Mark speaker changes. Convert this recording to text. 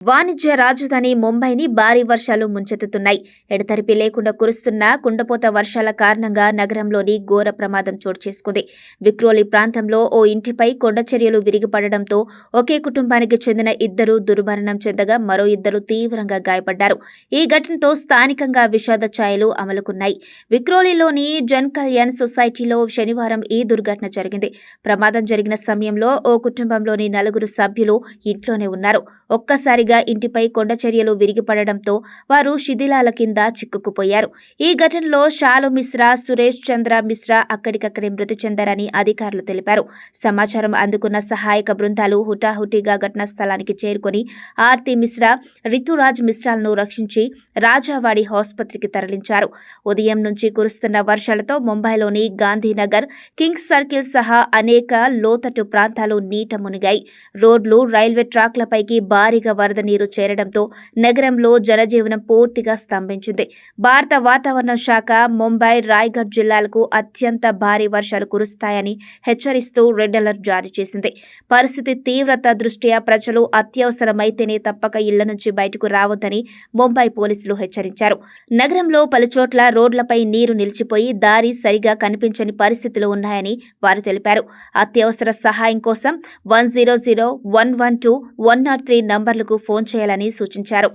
Speaker 1: వాణిజ్య రాజధాని ముంబైని భారీ వర్షాలు ముంచెత్తుతున్నాయి. ఎడతెరిపి లేకుండా కురుస్తున్న కుండపోత వర్షాల కారణంగా నగరంలోని ఘోర ప్రమాదం చోటు చేసుకుంది. విక్రోలి ప్రాంతంలో ఓ ఇంటిపై కొండచర్యలు విరిగిపడడంతో ఒకే కుటుంబానికి చెందిన ఇద్దరు దుర్మరణం చెందగా మరో ఇద్దరు తీవ్రంగా గాయపడ్డారు. ఈ ఘటనతో స్థానికంగా విషాద ఛాయలు అమలుకున్నాయి. విక్రోలిలోని జన్ కళ్యాణ్ సొసైటీలో శనివారం ఈ దుర్ఘటన జరిగింది. ప్రమాదం జరిగిన సమయంలో ఓ కుటుంబంలోని నలుగురు సభ్యులు ఇంట్లోనే ఉన్నారు. ఒక్కసారి ఒక్కసారిగా ఇంటిపై కొండచర్యలు విరిగిపడడంతో వారు శిథిలాల కింద చిక్కుకుపోయారు. ఈ ఘటనలో షాలు మిశ్రా సురేష్ చంద్ర మిశ్రా అక్కడికక్కడే మృతి చెందారని అధికారులు తెలిపారు. సమాచారం అందుకున్న సహాయక బృందాలు హుటాహుటిగా ఘటనా స్థలానికి చేరుకొని ఆర్తి మిశ్రా రితురాజ్ మిశ్రాలను రక్షించి రాజావాడి ఆసుపత్రికి తరలించారు. ఉదయం నుంచి కురుస్తున్న వర్షాలతో ముంబైలోని గాంధీనగర్ కింగ్స్ సర్కిల్ సహా అనేక లోతట్టు ప్రాంతాలు నీట మునిగాయి. రోడ్లు రైల్వే ట్రాక్లపైకి భారీగా వరద వరద నీరు చేరడంతో నగరంలో జనజీవనం పూర్తిగా స్తంభించింది. భారత వాతావరణ శాఖ ముంబై రాయ్గఢ్ జిల్లాలకు అత్యంత భారీ వర్షాలు కురుస్తాయని హెచ్చరిస్తూ రెడ్ అలర్ట్ జారీ చేసింది. పరిస్థితి తీవ్రత దృష్ట్యా ప్రజలు అత్యవసరమైతేనే తప్పక ఇళ్ళ నుంచి బయటకు రావద్దని ముంబై పోలీసులు హెచ్చరించారు. నగరంలో పలుచోట్ల రోడ్లపై నీరు నిలిచిపోయి దారి సరిగా కనిపించని పరిస్థితులు ఉన్నాయని వారు తెలిపారు. అత్యవసర సహాయం కోసం one zero zero one one two one nought three నంబర్లకు phone చేయాలని సూచించారు.